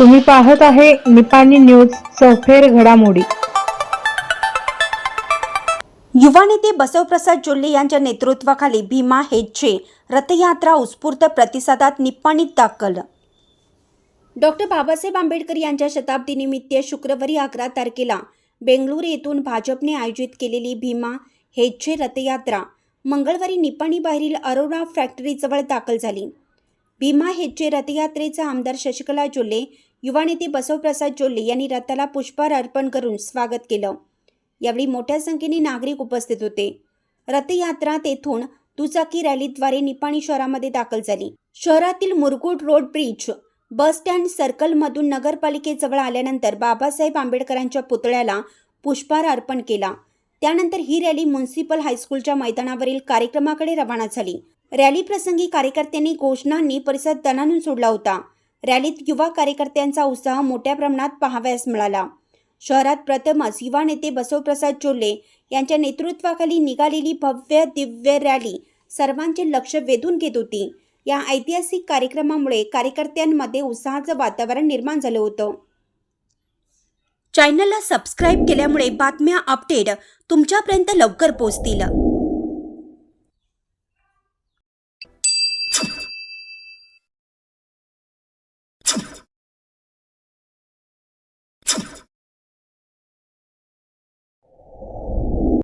तुम्ही पाहत आहे निपाणी न्यूज चौफेर घडामोडी. युवा नेते बसवप्रसाद जोल्ले यांच्या नेतृत्वाखाली भीमा हेजचे रथयात्रा उत्स्फूर्त प्रतिसादात निप्पाणीत दाखल. डॉक्टर बाबासाहेब आंबेडकर यांच्या शताब्दीनिमित्त शुक्रवारी अकरा तारखेला बेंगळुरू येथून भाजपने आयोजित केलेली भीमा हेजचे रथयात्रा मंगळवारी निपाणी बाहेरील अरोरा फॅक्टरीजवळ दाखल झाली. भीमा हेजचे रथयात्रेचा आमदार शशिकला जोल्ले युवानेते बसवप्रसाद जोल्ले यांनी रथाला पुष्पहार अर्पण करून स्वागत केलं. यावेळी मोठ्या संख्येने नागरिक उपस्थित होते. रथयात्रा तेथून दुचाकी रॅलीद्वारे निपाणी शहरामध्ये दाखल झाली. शहरातील Murgud road bridge bus stand सर्कलमधून नगरपालिकेजवळ आल्यानंतर बाबासाहेब आंबेडकरांच्या पुतळ्याला पुष्पहार अर्पण केला. त्यानंतर ही रॅली म्युन्सिपल हायस्कूलच्या मैदानावरील कार्यक्रमाकडे रवाना झाली. रॅली प्रसंगी कार्यकर्त्यांनी घोषणांनी परिसर दणानून सोडला होता. रॅलीत युवा कार्यकर्त्यांचा उत्साह मोठ्या प्रमाणात पाहावयास मिळाला. शहरात प्रथमच युवा नेते बसवप्रसाद चोल्ले यांच्या नेतृत्वाखाली निघालेली भव्य दिव्य रॅली सर्वांचे लक्ष वेधून घेत होती. या ऐतिहासिक कार्यक्रमामुळे कार्यकर्त्यांमध्ये उत्साहाचं वातावरण निर्माण झालं होतं. चॅनलला सबस्क्राईब केल्यामुळे बातम्या अपडेट तुमच्यापर्यंत लवकर पोहोचतील. you